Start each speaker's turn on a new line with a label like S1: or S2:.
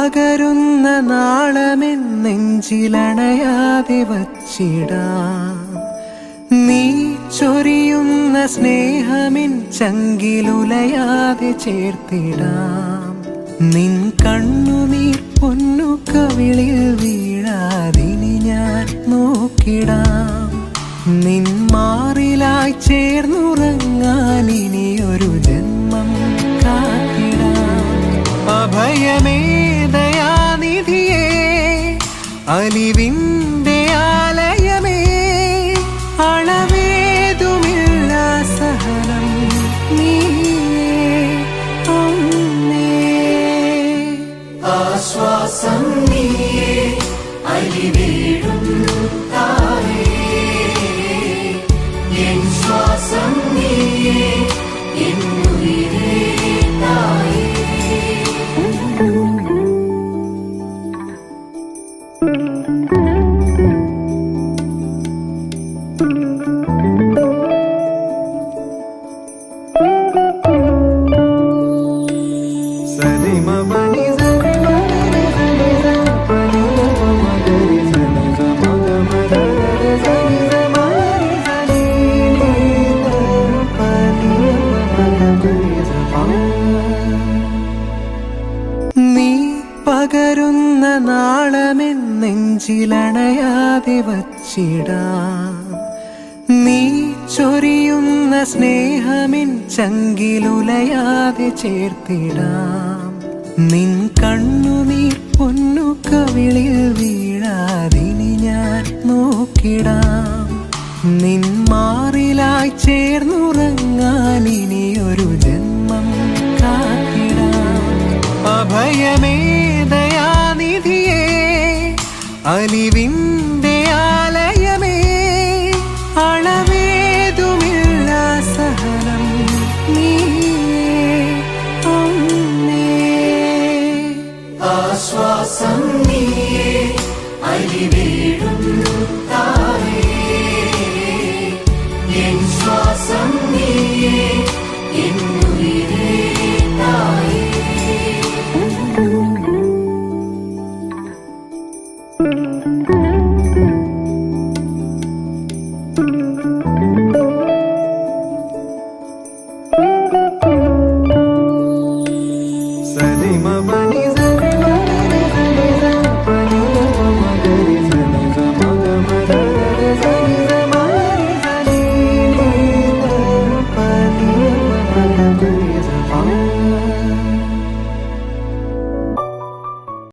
S1: പകരുന്ന നാളമെൻ നെഞ്ചിലണയാതെ വച്ചിടാം. നീ ചൊരിയുന്ന സ്നേഹമിൻ ചങ്കിലുലയാതെ ചേർത്തിടാം. നിൻ കണ്ണുനീർ പൊന്നു കവിളിൽ വീഴാതിനി ഞാൻ നോക്കിടാം. നിൻ മാറിലായി ചേർന്നുറങ്ങാൻ അലിവിന്റെ ആലയമേ അളവേതുമില്ല സഹനം നീയേ
S2: ആശ്വാസം
S1: പകരുന്ന നാളമെൻ നെഞ്ചിലണയാതെ വച്ചിടാം. നീ ചൊരിയുന്ന സ്നേഹമിൻ ചങ്കിലുലയാതെ ചേർത്തിടാം. നിൻ കണ്ണുനീർ പൊന്നു കവിളിൽ വീഴാതിനി ഞാൻ നോക്കിടാം. നിൻ മാറിലായി ചേർന്നുറങ്ങാൻ ഇനിയൊരു ജന്മം കാത്തിടാം. അഭയമേ അലിവിന്റെ ആലയമേ അളവേതുമില്ല സഹനം നീ ആശ്വാസം നീ അലിവേടും തായ Sadima Bani